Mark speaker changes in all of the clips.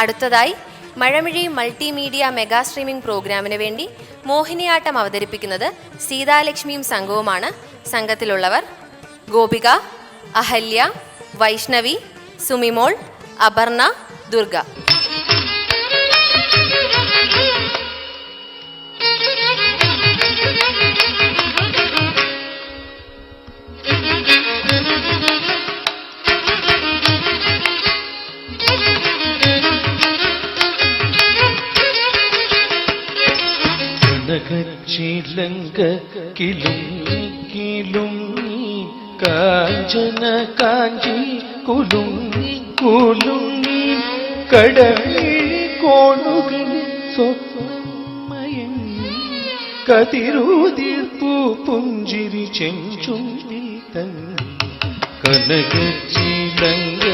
Speaker 1: അടുത്തതായി മഴമിഴി multimedia mega streaming പ്രോഗ്രാമിന് വേണ്ടി മോഹിനിയാട്ടം അവതരിപ്പിക്കുന്നത് സീതാലക്ഷ്മിയും സംഘവുമാണ്. സംഘത്തിലുള്ളവർ ഗോപിക അഹല്യ വൈഷ്ണവി സുമിമോൾ അപർണ ദുർഗ.
Speaker 2: കനകച്ചിലങ്ക കിലുങ്ങി കിലുങ്ങി കാഞ്ചന കാഞ്ചി കുലുങ്ങി കുലുങ്ങി കടവിഴി കോണുകളിൽ സ്വപ്നമയങ്ങി കതിരൂതിർപ്പൂ പുഞ്ചിരി ചെഞ്ചുണ്ടിൽ തങ്ങി കനകച്ചിലങ്ക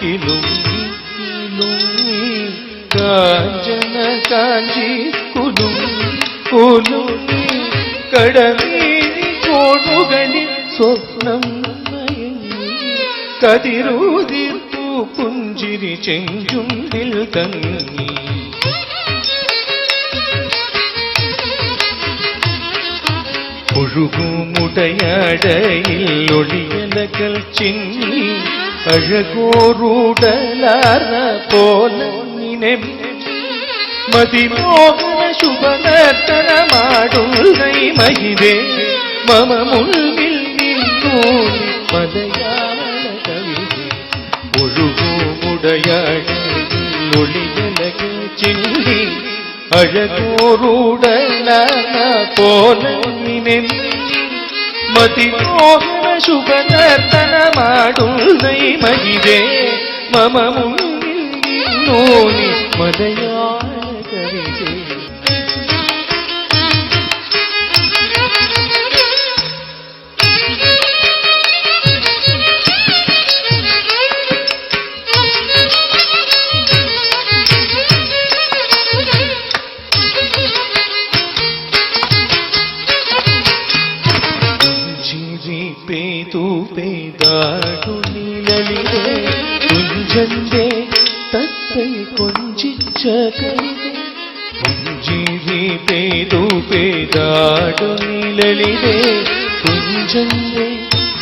Speaker 2: കിലുങ്ങി കിലുങ്ങി കാഞ്ചന കാഞ്ചി കുലുങ്ങി കടമീഴി കോണുകളിൽ സ്വപ്നം കതിരൂതിർപ്പൂ പുഞ്ചിരി ചെഞ്ചുണ്ടിൽ തങ്ങി. ഒഴുകുമുടയടയിൽ ഒളിയലകൾ ചിന്നി. അഴകോറൂടലാർന്ന പോലെ ಶುಭನರ್ತನ ಮಾಡುಗೈ ಮಹಿವೆ ಮಮ ಮುಳ್ಳಿಲ್ ನಿಲ್ಲೂ ಮಲಯಾಳ ಕವಿದೆ ಒಳುಗೋ ಮುಡಯಾಳ நொழியலகு சில்லி அழகோருடன போல மதிமோகன சுபநர்த்தன மாடும் மகிதே மமமும் நோனி மதையான கவிதே ചിരി പേതു പേതാടുനിലലിലെ കുഞ്ചന്റെ തത്തൈ കൊഞ്ചിച്ച കൈതേ പുഞ്ചിരി പേതു പേതാടുനിലലിലെ കുഞ്ചന്റെ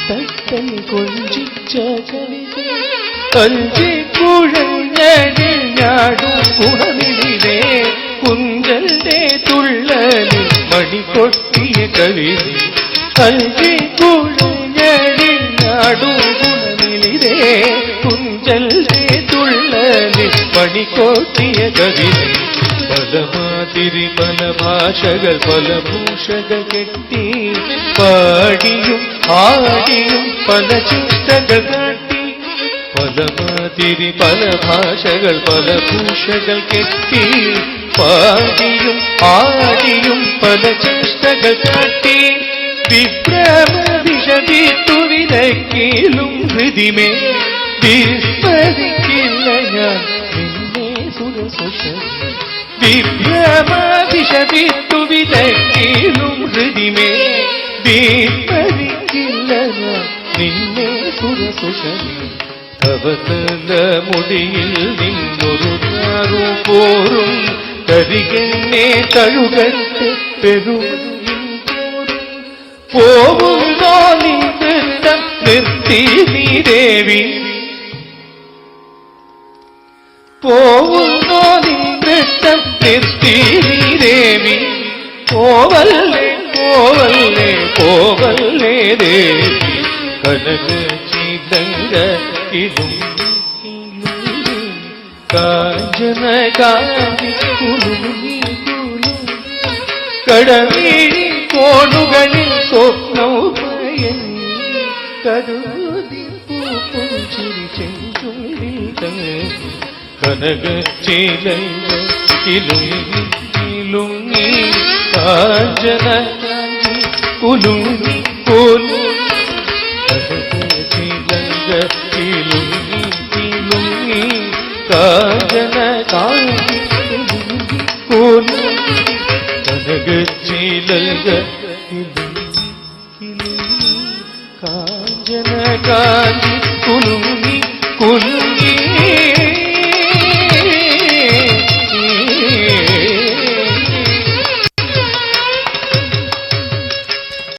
Speaker 2: തത്തൈ കൊഞ്ചിച്ച കവിതേ കഞ്ചി കുഴഞ്ഞടിൽ ഞാടും ഗുണമിലെ കുഞ്ചന്റെ തുള്ളലിൽ മണിക്കൊട്ടിയ കവിതേ കൽവി നാടും ഗുണമിലെ കുഞ്ചന്റെ തുള്ളലിൽ മണിക്കൊട്ടിയ കവിതേ. പലമാതിരി പല ഭാഷകൾ പല ഭൂഷകൾ കെട്ടി പാടിയും ആടിയും പല ചിന്തകൾ കാട്ടി. പലമാതിരി പല ഭാഷകൾ പല ഭൂഷകൾ കെട്ടി പാടിയും ആടിയും പല ചേഷ്ടകൾ കാട്ടി. വിഭ്രമ വിഷതിത്തു വിലക്കിലും ഹൃദിമേ വിസ്മരിക്കില്ല ഞാൻ നിന്നെ സുരസുഷ വിഭ്രമ വിഷതിത്തു വിലക്കിലും ഹൃദിമേ വിസ്മരിക്കില്ല ഞാൻ നിന്നെ സുരസുഷമേ തവതല മുടിയിൽ നിന്നൊരു താറു പോരും കരികന്നെ തഴുകട്ട് പെരുമയിൽ போவும் தோனி விருத்தம் நிறுத்தி நீ தேவி. போவும் தோனி விருத்தம் நிறுத்தி நீ தேவி. போவல்லே போவல்லே போவல்லே தேவி. கனகு சீதங்க காஞ்சன காமி குருமி குரு കോണുകളിൽ സ്വപ്നവുമയങ്ങി കരുതി പൂപ്പുഞ്ചിരി ചെഞ്ചുള്ളിൽ തങ്ങി കനക ചിലങ്ക കിലുങ്ങി കിലുങ്ങി കാഞ്ചന കാഞ്ചി കുലുങ്ങി കുലുങ്ങി കനക ചിലങ്ക കിലുങ്ങി കിലുങ്ങി കാഞ്ചന കാഞ്ചി കുലുങ്ങി കുലുങ്ങി കനകച്ചിലക കാഞ്ചന കാഞ്ചി കുലുങ്ങി കുലുങ്ങി